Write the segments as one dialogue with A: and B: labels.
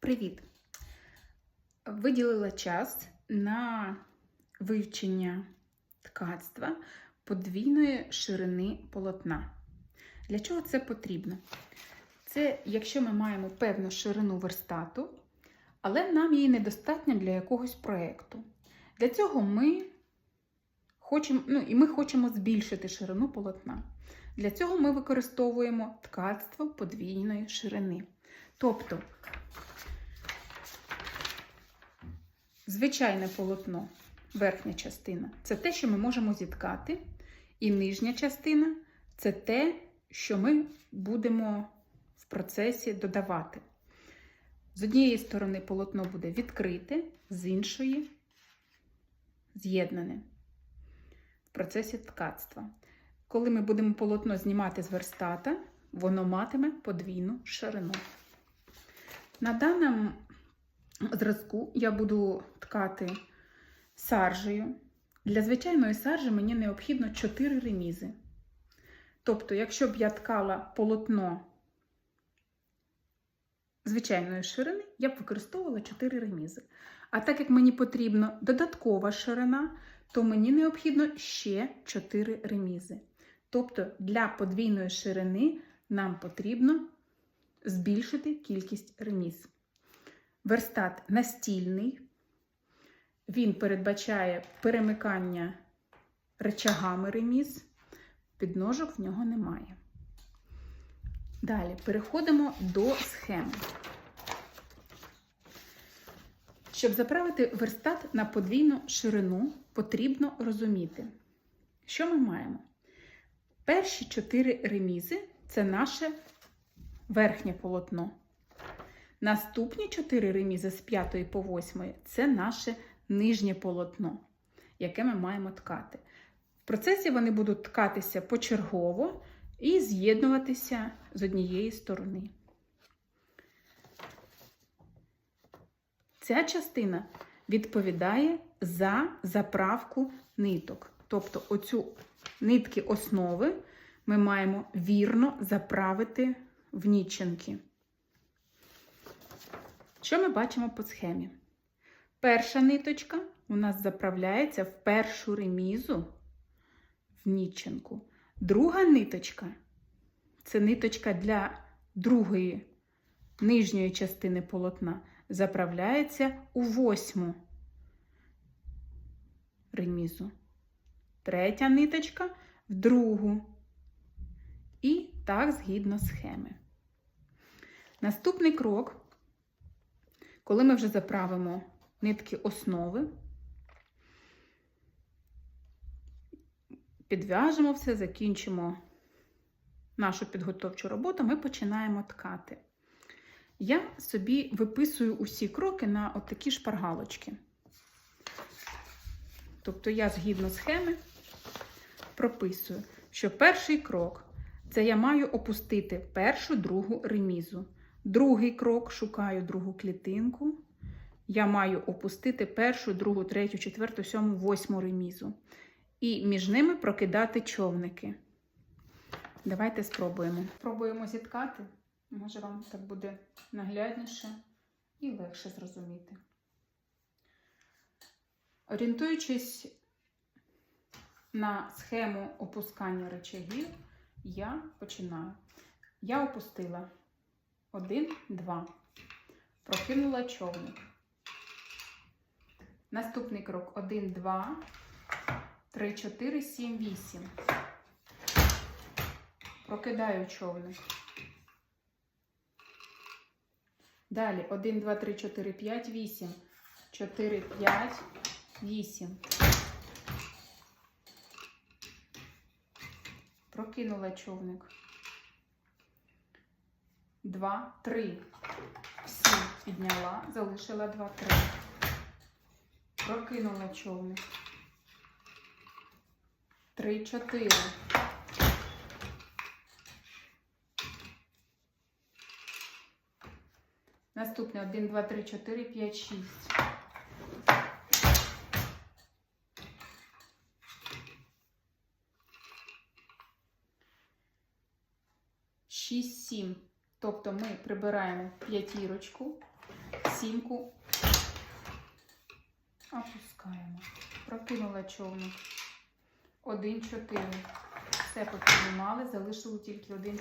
A: Привіт! Виділила час на вивчення ткацтва подвійної ширини полотна. Для чого це потрібно? Це якщо ми маємо певну ширину верстату, але нам її недостатньо для якогось проєкту. Для цього ми хочемо, ну, і ми хочемо збільшити ширину полотна. Для цього ми використовуємо ткацтво подвійної ширини. Тобто Звичайне полотно, верхня частина це те, що ми можемо зіткати, і нижня частина це те, що ми будемо в процесі додавати. З однієї сторони полотно буде відкрите, з іншої з'єднане в процесі ткацтва. Коли ми будемо полотно знімати з верстата, воно матиме подвійну ширину. На даному зразку я буду ткати саржею. Для звичайної саржі мені необхідно 4 ремізи. Тобто, якщо б я ткала полотно звичайної ширини, я б використовувала 4 ремізи. А так як мені потрібна додаткова ширина, то мені необхідно ще 4 ремізи. Тобто, для подвійної ширини нам потрібно збільшити кількість реміз. Верстат настільний, він передбачає перемикання речагами реміз, підножок в нього немає. Далі переходимо до схеми. Щоб заправити верстат на подвійну ширину, потрібно розуміти, що ми маємо. Перші чотири ремізи це наше верхнє полотно. Наступні 4 ремізи з 5 по 8 це наше нижнє полотно, яке ми маємо ткати. В процесі вони будуть ткатися почергово і з'єднуватися з однієї сторони. Ця частина відповідає за заправку ниток. Тобто, оцю нитки основи ми маємо вірно заправити в ніченки. Що ми бачимо по схемі? Перша ниточка у нас заправляється в першу ремізу в ніченку. Друга ниточка це ниточка для другої нижньої частини полотна, заправляється у восьму ремізу. Третя ниточка в другу. І так згідно схеми. Наступний крок. Коли ми вже заправимо нитки основи, підв'яжемо все, закінчимо нашу підготовчу роботу, ми починаємо ткати. Я собі виписую усі кроки на отакі шпаргалочки. Тобто я згідно схеми прописую, що перший крок це я маю опустити першу другу ремізу. Другий крок шукаю другу клітинку. Я маю опустити першу, другу, третю, четверту, сьому, восьму ремізу. І між ними прокидати човники. Давайте спробуємо. Спробуємо зіткати. Може, вам так буде наглядніше і легше зрозуміти. Орієнтуючись на схему опускання речагів, я починаю. Я опустила. Один, два. Прокинула човник. Наступний крок. Один, два, три, чотири, сім, вісім. Прокидаю човник. Далі. Один, два, три, чотири, п'ять, вісім. Чотири, п'ять, вісім. Прокинула човник. Два, три. Всі підняла, залишила два, три. Прокинула човник. Три, чотири. Наступне один, два, три, чотири, п'ять, шість. Шість, сім. Тобто ми прибираємо п'ятірочку, сімку опускаємо. Прокинула човник. 1-4. Все попіднімали, залишили тільки 1-4.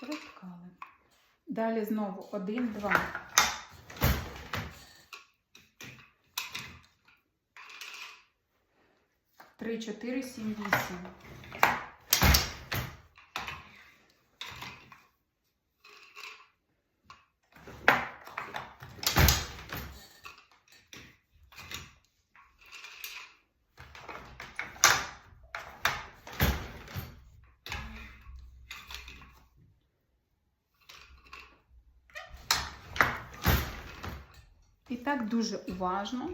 A: Проткали. Далі знову 1-2. Три, чотири, сім, вісім. Так дуже уважно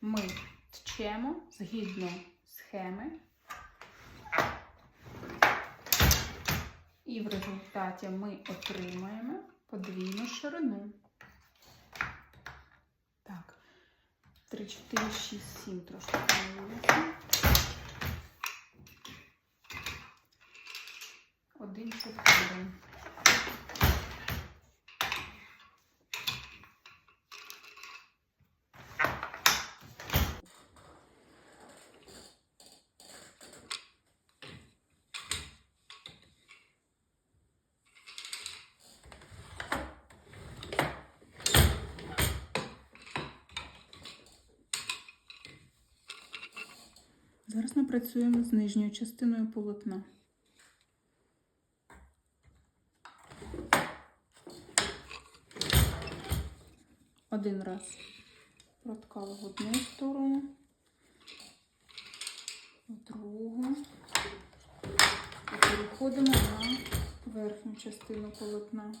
A: ми тчемо згідно схеми. І в результаті ми отримаємо подвійну ширину. Так, 3, 4, 6, 7 трошки помилилася. 1, 4. Зараз ми працюємо з нижньою частиною полотна. Один раз проткали в одну сторону, в другу. І переходимо на верхню частину полотна.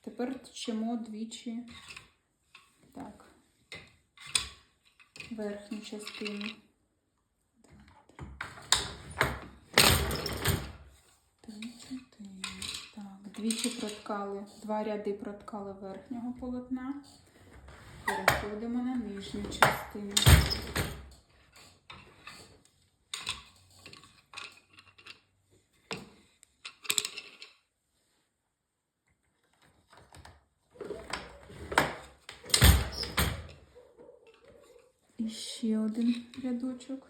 A: Тепер тчемо двічі так, верхню частину. Три, чотири. Так, двічі проткали, два ряди проткали верхнього полотна. Переходимо на нижню частину. І ще один рядочок.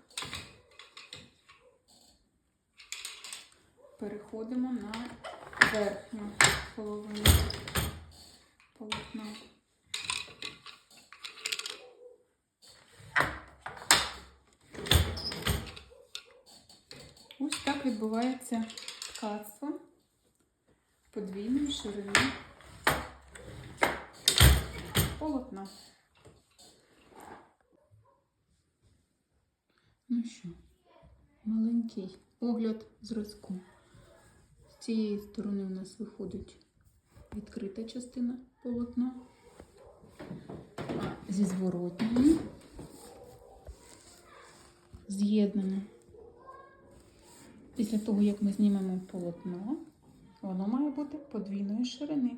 A: Переходимо на верхню половину полотна. Ось так відбувається ткацтво подвійної ширини полотна. Ну що, маленький огляд зразку. З цієї сторони у нас виходить відкрита частина полотна, а зі зворотньої з'єднана. Після того, як ми знімемо полотно, воно має бути подвійної ширини.